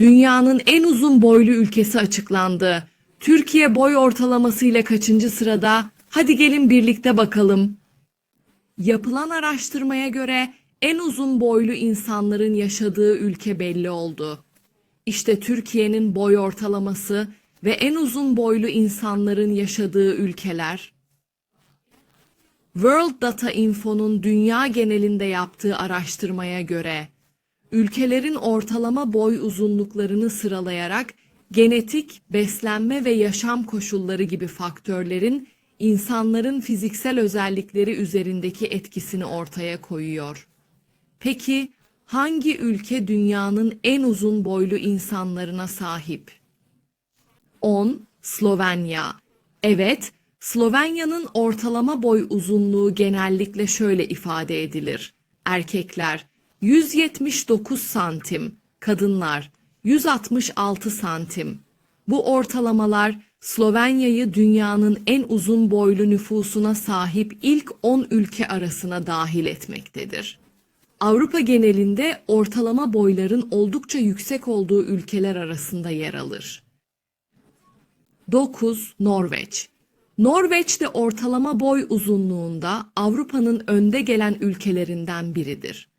Dünyanın en uzun boylu ülkesi açıklandı. Türkiye boy ortalaması ile kaçıncı sırada? Hadi gelin birlikte bakalım. Yapılan araştırmaya göre en uzun boylu insanların yaşadığı ülke belli oldu. İşte Türkiye'nin boy ortalaması ve en uzun boylu insanların yaşadığı ülkeler. World Data Info'nun dünya genelinde yaptığı araştırmaya göre ülkelerin ortalama boy uzunluklarını sıralayarak genetik, beslenme ve yaşam koşulları gibi faktörlerin insanların fiziksel özellikleri üzerindeki etkisini ortaya koyuyor. Peki hangi ülke dünyanın en uzun boylu insanlarına sahip? 10. Slovenya. Evet, Slovenya'nın ortalama boy uzunluğu genellikle şöyle ifade edilir. Erkekler 179 santim, kadınlar 166 santim. Bu ortalamalar Slovenya'yı dünyanın en uzun boylu nüfusuna sahip ilk 10 ülke arasına dahil etmektedir. Avrupa genelinde ortalama boyların oldukça yüksek olduğu ülkeler arasında yer alır. 9. Norveç. Norveç de ortalama boy uzunluğunda Avrupa'nın önde gelen ülkelerinden biridir.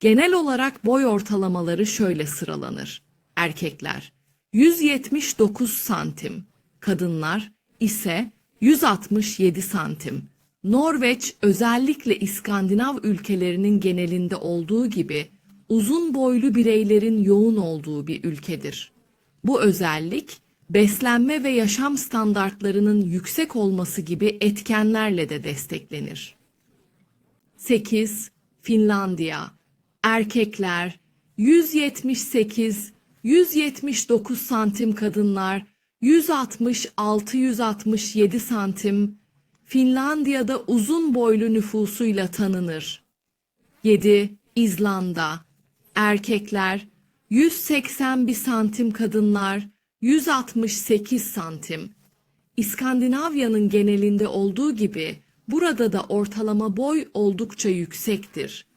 Genel olarak boy ortalamaları şöyle sıralanır. Erkekler 179 santim, kadınlar ise 167 santim. Norveç özellikle İskandinav ülkelerinin genelinde olduğu gibi uzun boylu bireylerin yoğun olduğu bir ülkedir. Bu özellik beslenme ve yaşam standartlarının yüksek olması gibi etkenlerle de desteklenir. 8. Finlandiya Erkekler 178 179 santim kadınlar 166-167 santim Finlandiya'da uzun boylu nüfusuyla tanınır. 7. İzlanda Erkekler 181 santim kadınlar 168 santim. İskandinavya'nın genelinde olduğu gibi burada da ortalama boy oldukça yüksektir.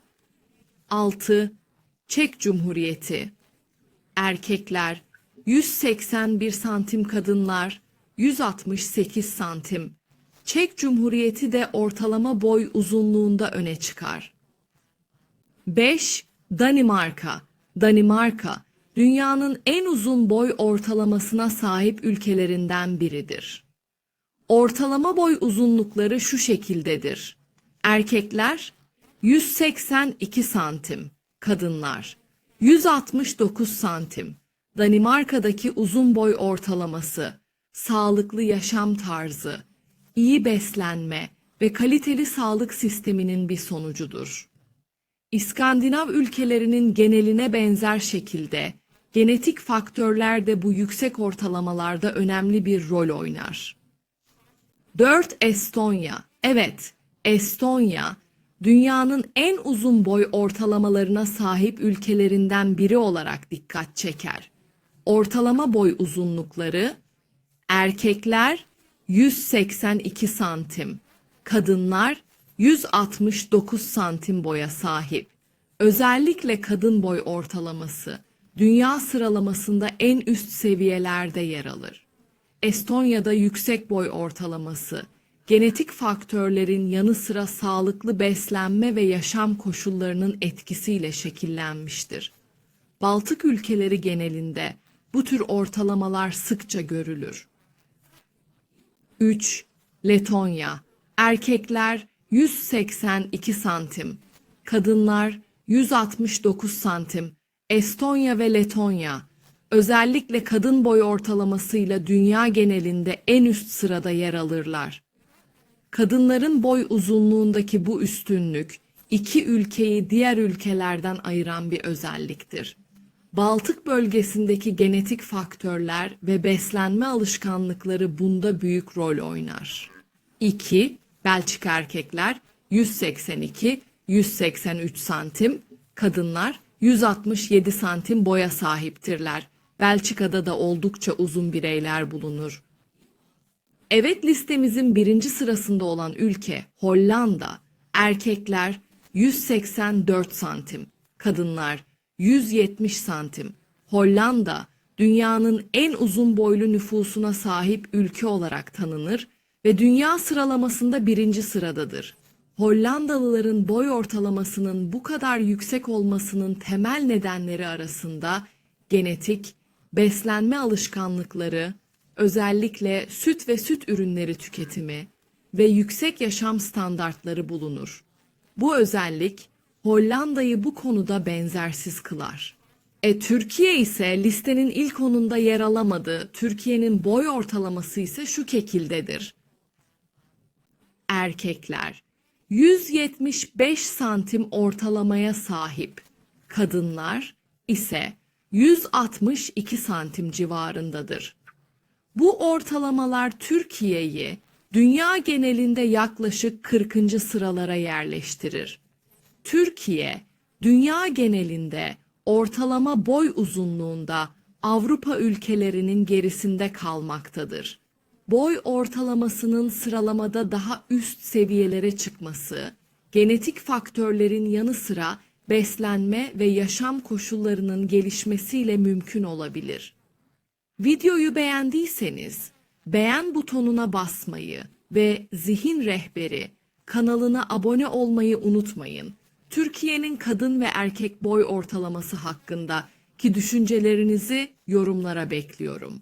6. Çek Cumhuriyeti Erkekler 181 santim kadınlar 168 santim. Çek Cumhuriyeti de ortalama boy uzunluğunda öne çıkar. 5. Danimarka Danimarka dünyanın en uzun boy ortalamasına sahip ülkelerinden biridir. Ortalama boy uzunlukları şu şekildedir. Erkekler 182 santim, kadınlar 169 santim. Danimarka'daki uzun boy ortalaması, sağlıklı yaşam tarzı, iyi beslenme ve kaliteli sağlık sisteminin bir sonucudur. İskandinav ülkelerinin geneline benzer şekilde genetik faktörler de bu yüksek ortalamalarda önemli bir rol oynar. 4 Estonya. Evet, Estonya dünyanın en uzun boy ortalamalarına sahip ülkelerinden biri olarak dikkat çeker. Ortalama boy uzunlukları erkekler 182 santim, kadınlar 169 santim boya sahip. Özellikle kadın boy ortalaması dünya sıralamasında en üst seviyelerde yer alır. Estonya'da yüksek boy ortalaması, genetik faktörlerin yanı sıra sağlıklı beslenme ve yaşam koşullarının etkisiyle şekillenmiştir. Baltık ülkeleri genelinde bu tür ortalamalar sıkça görülür. 3. Letonya Erkekler 182 santim, kadınlar 169 santim. Estonya ve Letonya özellikle kadın boy ortalamasıyla dünya genelinde en üst sırada yer alırlar. Kadınların boy uzunluğundaki bu üstünlük iki ülkeyi diğer ülkelerden ayıran bir özelliktir. Baltık bölgesindeki genetik faktörler ve beslenme alışkanlıkları bunda büyük rol oynar. 2. Belçika erkekler 182 183 santim, kadınlar 167 santim boya sahiptirler. Belçika'da da oldukça uzun bireyler bulunur. Evet listemizin birinci sırasında olan ülke Hollanda. Erkekler 184 santim, kadınlar 170 santim. Hollanda, dünyanın en uzun boylu nüfusuna sahip ülke olarak tanınır ve dünya sıralamasında birinci sıradadır. Hollandalıların boy ortalamasının bu kadar yüksek olmasının temel nedenleri arasında genetik, beslenme alışkanlıkları, özellikle süt ve süt ürünleri tüketimi ve yüksek yaşam standartları bulunur. Bu özellik Hollanda'yı bu konuda benzersiz kılar. E Türkiye ise listenin ilk onunda yer alamadı. Türkiye'nin boy ortalaması ise şu şekildedir. Erkekler 175 santim ortalamaya sahip. Kadınlar ise 162 santim civarındadır. Bu ortalamalar Türkiye'yi dünya genelinde yaklaşık 40. sıralara yerleştirir. Türkiye, dünya genelinde ortalama boy uzunluğunda Avrupa ülkelerinin gerisinde kalmaktadır. Boy ortalamasının sıralamada daha üst seviyelere çıkması, genetik faktörlerin yanı sıra beslenme ve yaşam koşullarının gelişmesiyle mümkün olabilir. Videoyu beğendiyseniz beğen butonuna basmayı ve Zihin Rehberi kanalına abone olmayı unutmayın. Türkiye'nin kadın ve erkek boy ortalaması hakkında ki düşüncelerinizi yorumlara bekliyorum.